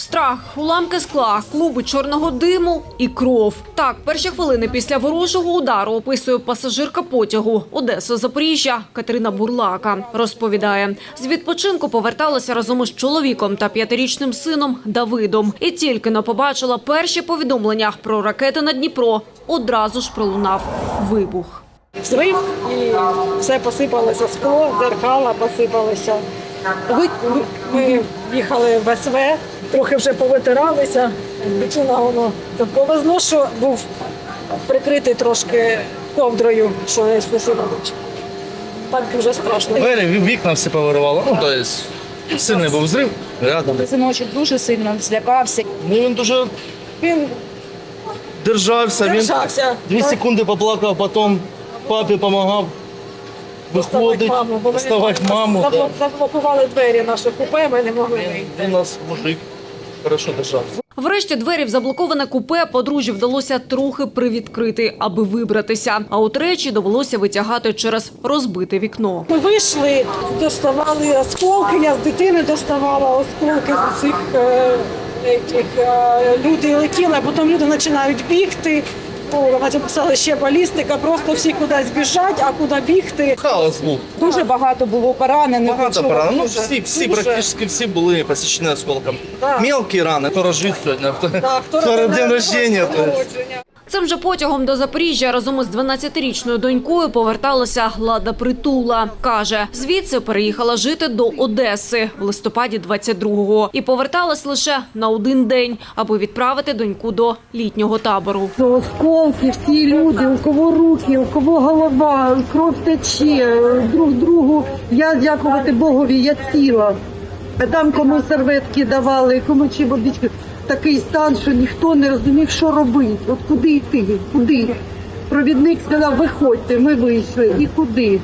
Страх, уламки скла, клуби чорного диму і кров. Так, перші хвилини після ворожого удару описує пасажирка потягу Одеса Запоріжжя Катерина Бурлака. Розповідає, з відпочинку поверталася разом із чоловіком та п'ятирічним сином Давидом. І тільки но побачила перші повідомлення про ракети на Дніпро. Одразу ж пролунав вибух. Взрив і все посипалося скло, дзеркала посипалися. Ви- ви- Ми їхали в СВ, трохи вже повитиралися. Дитина воно повезло, що був прикритий трошки ковдрою, що не спасибо. Так дуже страшно. Двері, вікна все повиривало. Ну, тобто, сильний був взрив рядом. Синочок дуже сильно злякався. Ну, він дуже Він держався, він держався. дві секунди поплакав, потім папі допомагав виходить, вставати маму. забло- Заблокували двері наше купе, ми не могли вийти. Він нас мужик хорошо держав. Врешті двері в заблоковане купе подружжю вдалося трохи привідкрити, аби вибратися. А от речі довелося витягати через розбите вікно. Ми вийшли, доставали осколки, я з дитини доставала осколки з цих е, этих, е, люди летіли, а потім люди починають бігти. О, Потім писали ще балістика, просто всі кудись біжать, а куди бігти. Хаос був. Дуже багато було поранених. Багато поранених. Ну, всі, всі дуже. практично всі були посічені осколком. Да. Мелкі рани, хто рожив сьогодні, хто, да, хто хто день рождення. Цим же потягом до Запоріжжя разом із 12-річною донькою поверталася Лада Притула. Каже, звідси переїхала жити до Одеси в листопаді 22-го і поверталась лише на один день, аби відправити доньку до літнього табору. Що осколки, всі люди, у кого руки, у кого голова, кров тече, друг другу. Я дякувати Богові, я ціла. Там кому серветки давали, кому чи водички. Такий стан, що ніхто не розумів, що робити. От куди йти, куди. Провідник сказав, виходьте, ми вийшли. І куди?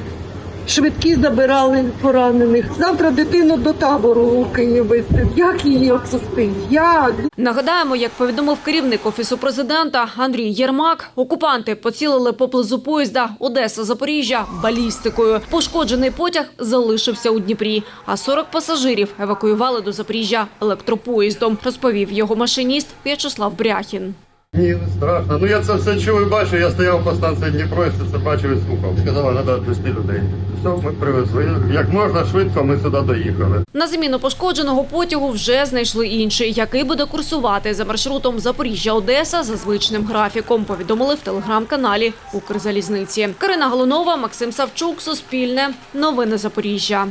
Швидкі забирали поранених. Завтра дитину до табору у Київ. Як її відпустити? Як? Нагадаємо, як повідомив керівник офісу президента Андрій Єрмак, окупанти поцілили поблизу поїзда Одеса Запоріжжя балістикою. Пошкоджений потяг залишився у Дніпрі, а 40 пасажирів евакуювали до Запоріжжя електропоїздом. Розповів його машиніст В'ячеслав Бряхін. Ні, страшно. Ну я це все чув і бачив. Я стояв по станції Дніпро і все це бачив і слухав. Сказали, треба відвезти людей. Все, ми привезли. Як можна швидко, ми сюди доїхали. На заміну пошкодженого потягу вже знайшли інший, який буде курсувати за маршрутом Запоріжжя-Одеса за звичним графіком. Повідомили в телеграм-каналі Укрзалізниці. Карина Галунова, Максим Савчук, Суспільне, Новини Запоріжжя.